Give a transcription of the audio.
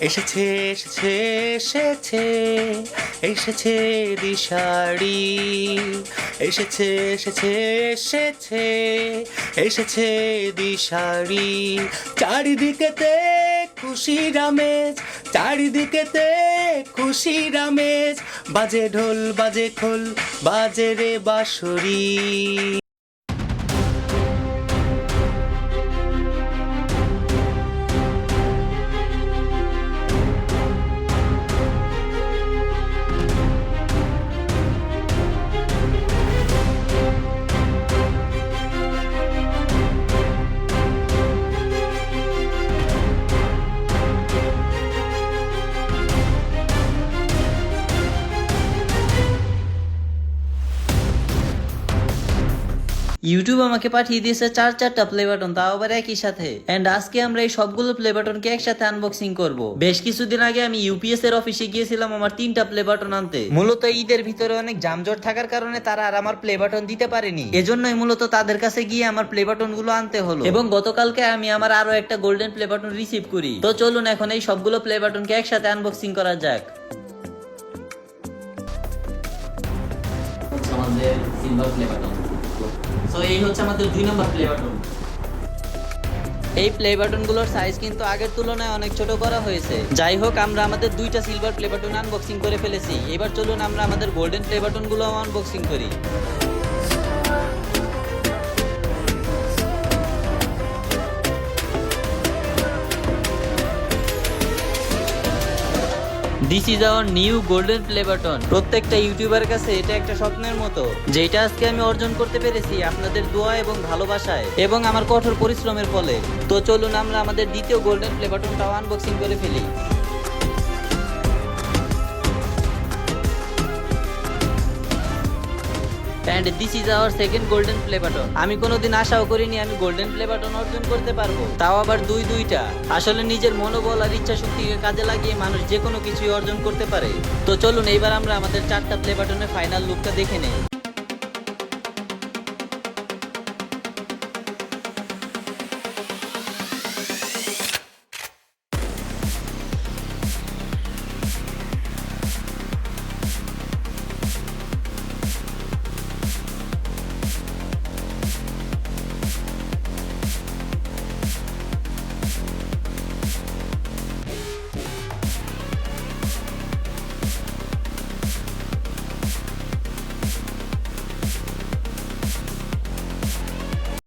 এসেছে এসেছে এসেছে এসেছে দিশারি। এসেছে এসেছে এসেছে এসেছে দিশারি। চারিদিকেতে খুশি রামেজ, চারিদিকেতে খুশি রামেজ। বাজে ঢোল, বাজে খোল, বাজে রে বাঁশরি। ইউটিউব আমাকে পাঠিয়ে দিয়েছে চার চারটা প্লে বাটন তাও আবার একই সাথে। এন্ড আজকে আমরা এই সবগুলো প্লে বাটনকে একসাথে আনবক্সিং করব। বেশ কিছুদিন আগে আমি ইউপিএস এর অফিসে গিয়েছিলাম আমার তিনটা প্লে বাটন আনতে। মূলত ঈদের ভিতরে অনেক জামজট থাকার কারণে তারা আর আমার প্লে বাটন দিতে পারেনি। এজন্যই মূলত তাদের কাছে গিয়ে আমার প্লে বাটনগুলো আনতে হলো। এবং গতকালকে আমি আমার আরও একটা গোল্ডেন প্লে বাটন রিসিভ করি। তো চলুন এখন এই সবগুলো প্লে বাটনকে একসাথে আনবক্সিং করা যাক। আমাদের সিলভার প্লে বাটন সো এই হচ্ছে আমাদের দুই নম্বর প্লে বাটন এই প্লে বাটনগুলোর সাইজ কিন্তু আগের তুলনায় অনেক ছোট করা হয়েছে। যাই হোক আমরা আমাদের দুইটা সিলভার প্লে বাটন আনবক্সিং করে ফেলেছি। এবার চলুন আমরা আমাদের গোল্ডেন প্লে বাটনগুলো আনবক্সিং করি। This is our new golden play button প্রত্যেকটা ইউটিউবার কাছে এটা একটা স্বপ্নের মতো, যেটা আজকে আমি অর্জন করতে পেরেছি আপনাদের দোয়া এবং ভালোবাসায় এবং আমার কঠোর পরিশ্রমের ফলে। তো চলুন আমরা আমাদের দ্বিতীয় গোল্ডেন প্লে বাটনটাও আনবক্সিং করে ফেলি। And this is our second golden play button আমি কোনোদিন আশাও করিনি আমি গোল্ডেন প্লে বাটন অর্জন করতে পারব। তাও আবার দুই দুইটা। আসলে নিজের মনোবল আর ইচ্ছা শক্তিকে কাজে লাগিয়ে মানুষ যে কোনো কিছুই অর্জন করতে পারে। তো চলুন, এইবার আমরা আমাদের চারটা প্লে বাটনের ফাইনাল লুকটা দেখে নেই।